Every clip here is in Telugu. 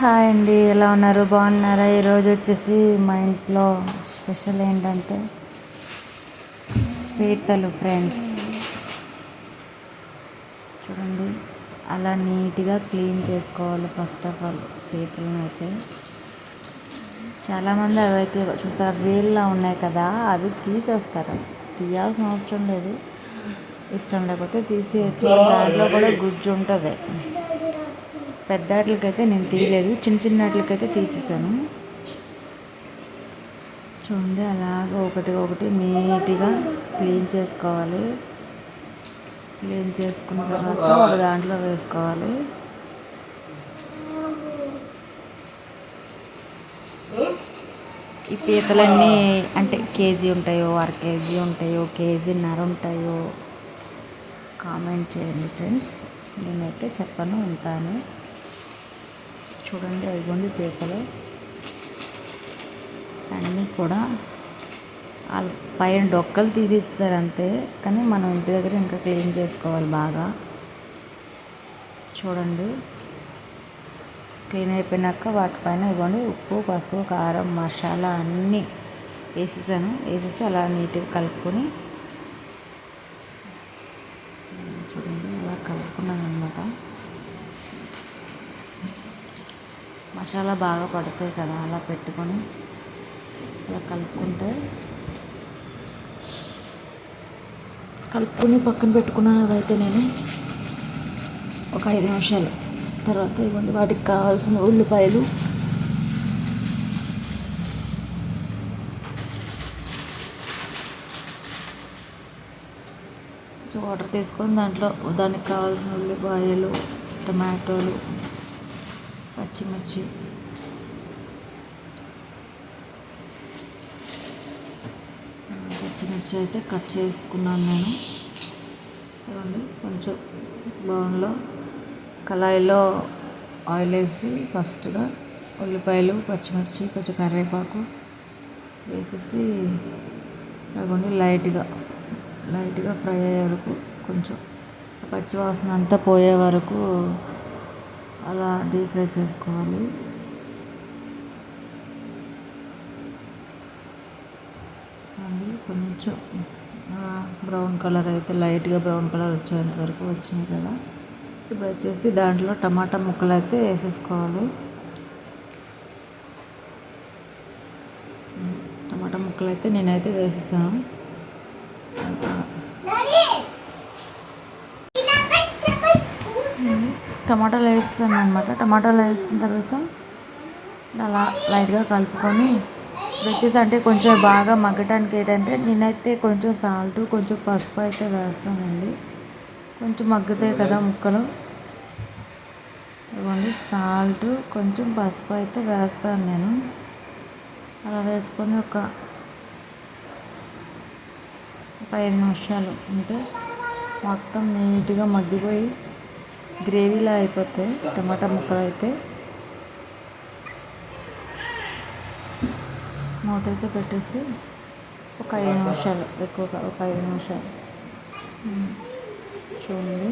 హాయ్ అండి ఎలా ఉన్నారు? బాగున్నారా? ఈరోజు వచ్చేసి మా ఇంట్లో స్పెషల్ ఏంటంటే పీతలు ఫ్రెండ్స్ చూడండి అలా నీట్గా క్లీన్ చేసుకోవాలి ఫస్ట్ ఆఫ్ ఆల్ పీతలను అయితే చాలామంది అవి అయితే చూసారా ఉన్నాయి కదా అవి తీసేస్తారు. తీయాల్సిన అవసరం లేదు. ఇష్టం లేకపోతే తీసేయచ్చు. దాంట్లో కూడా గుజ్జు ఉంటుంది. పెద్ద వాటికైతే నేను తీయలేదు. చిన్న చిన్న వాటికైతే తీసేసాను. చూడండి అలాగ ఒకటి ఒకటి నీట్గా క్లీన్ చేసుకోవాలి. క్లీన్ చేసుకున్న తర్వాత ఒక దాంట్లో వేసుకోవాలి. ఈ పీతలన్నీ అంటే కేజీ ఉంటాయో అర కేజీ ఉంటాయో కేజీన్నర ఉంటాయో కామెంట్ చేయండి ఫ్రెండ్స్. నేనైతే చెప్పను ఉంటాను చూడండి అవిగోండి పేపలు అన్నీ కూడా వాళ్ళు పైన డొక్కలు తీసి ఇస్తారు అంతే కానీ మనం ఇంటి దగ్గర ఇంకా క్లీన్ చేసుకోవాలి బాగా. చూడండి క్లీన్ అయిపోయినాక వాటిపైన ఇవ్వండి ఉప్పు పసుపు కారం మసాలా అన్నీ వేసేసాను. వేసేసి అలా నీట్గా కలుపుకొని చూడండి అలా కలుపుకున్నాను అనమాట మసాలా బాగా పడతాయి కదా అలా పెట్టుకొని అలా కలుపుకుంటే కలుపుకొని పక్కన పెట్టుకున్నాను అవైతే నేను ఒక ఐదు నిమిషాలు. తర్వాత ఇవ్వండి వాటికి కావాల్సిన ఉల్లిపాయలు. వాటర్ తీసుకొని దాంట్లో దానికి కావాల్సిన ఉల్లిపాయలు టమాటోలు పచ్చిమిర్చి పచ్చిమిర్చి అయితే కట్ చేసుకున్నాను నేను. చూడండి కొంచెం బౌన్లో కళాయిలో ఆయిల్ వేసి ఫస్ట్గా ఉల్లిపాయలు పచ్చిమిర్చి కొంచెం కరివేపాకు వేసేసి కాకుండా లైట్గా లైట్గా ఫ్రై అయ్యే వరకు కొంచెం పచ్చివాసన అంతా పోయే వరకు అలా డీప్ ఫ్రై చేసుకోవాలి. అండి కొంచెం బ్రౌన్ కలర్ అయితే లైట్గా బ్రౌన్ కలర్ వచ్చేంత వరకు వచ్చినాయి కదా. ఇప్పుడు వచ్చేసి దాంట్లో టమాటా ముక్కలు అయితే వేసేసుకోవాలి. టమాటా ముక్కలు అయితే నేనైతే వేసేసాను. టమాటాలు వేస్తాను అనమాట టమాటాలు వేసిన తర్వాత అలా లైట్గా కలుపుకొని వచ్చేసి అంటే కొంచెం బాగా మగ్గటానికి ఏంటంటే నేనైతే కొంచెం సాల్ట్ కొంచెం పసుపు అయితే వేస్తానండి. కొంచెం మగ్గుతాయి కదా ముక్కలు. ఇవ్వండి సాల్ట్ కొంచెం పసుపు అయితే వేస్తాను నేను. అలా వేసుకొని ఒక ఐదు నిమిషాలు అంటే మొత్తం నీట్గా మగ్గిపోయి గ్రేవీలా అయిపోతాయి టమాటా ముక్కలు అయితే అయితే పెట్టేసి ఒక ఐదు నిమిషాలు ఎక్కువగా ఒక ఐదు నిమిషాలు. చూడండి.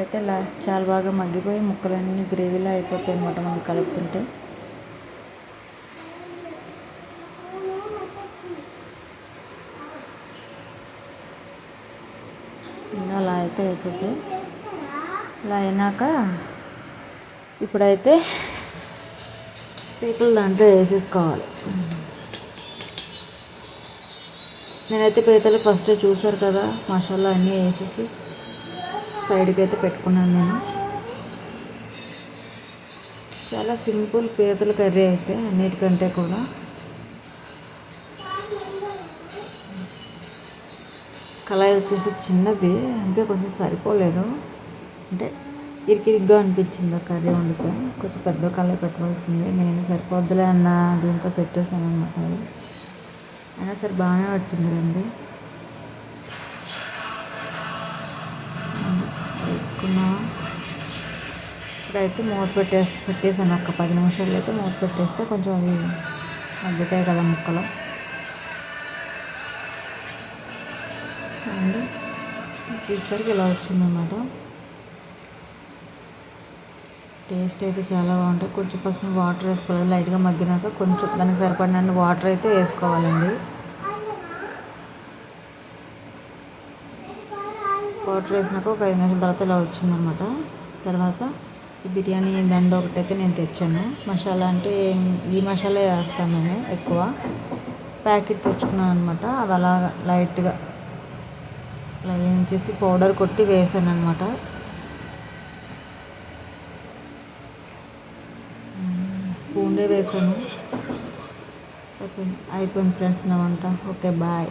అయితే లా చాలా బాగా మగ్గిపోయి ముక్కలన్నీ గ్రేవీలా అయిపోతాయి అనమాట మనం కలుపుతుంటే. అలా అయితే అయిపోతాయి. ఇలా అయినాక ఇప్పుడైతే పీతలు దాంట్లో వేసేసుకోవాలి. నేనైతే పీతలు ఫస్ట్ చూసారు కదా మసాలా అన్నీ వేసేసి సైడ్కి అయితే పెట్టుకున్నాను నేను. చాలా సింపుల్ పీతల కర్రీ అయితే అన్నిటికంటే కూడా. కళాయి వచ్చేసి చిన్నది అంటే కొంచెం సరిపోలేదు. అంటే ఇరికిరిగ్గా అనిపించింది కర్రీ వండితే. కొంచెం పెద్ద కళాయి పెట్టవలసింది. నేను సరిపోద్దులే అన్న దీంతో పెట్టేశాను అనమాట అయినా సరే బాగానే వచ్చింది రండి. వేసుకున్నా. ఇప్పుడైతే మూత పెట్టేసి పెట్టేసాను ఒక పది నిమిషాలు అయితే మూత పెట్టేస్తే కొంచెం అవి మగ్గుతాయి కదా ముక్కలు. అండ్ చూసరికి ఇలా వచ్చిందన్నమాట. టేస్ట్ అయితే చాలా బాగుంటాయి. కొంచెం ఫస్ట్ వాటర్ వేసుకోవాలి. లైట్గా మగ్గినాక కొంచెం దానికి సరిపడిన వాటర్ అయితే వేసుకోవాలండి. వాటర్ వేసినాక ఒక ఐదు నిమిషాల తర్వాత ఇలా వచ్చిందనమాట. తర్వాత ఈ బిర్యానీ దండ ఒకటైతే నేను తెచ్చాను. మసాలా అంటే ఈ మసాలా వేస్తాను నేను ఎక్కువ. ప్యాకెట్ తెచ్చుకున్నాను అనమాట. అవి అలా లైట్గా అలా ఏం చేసి పౌడర్ కొట్టి వేసాను అనమాట స్పూన్లే వేసాను. అయిపోయింది ఫ్రెండ్స్ నా వంట. Okay bye.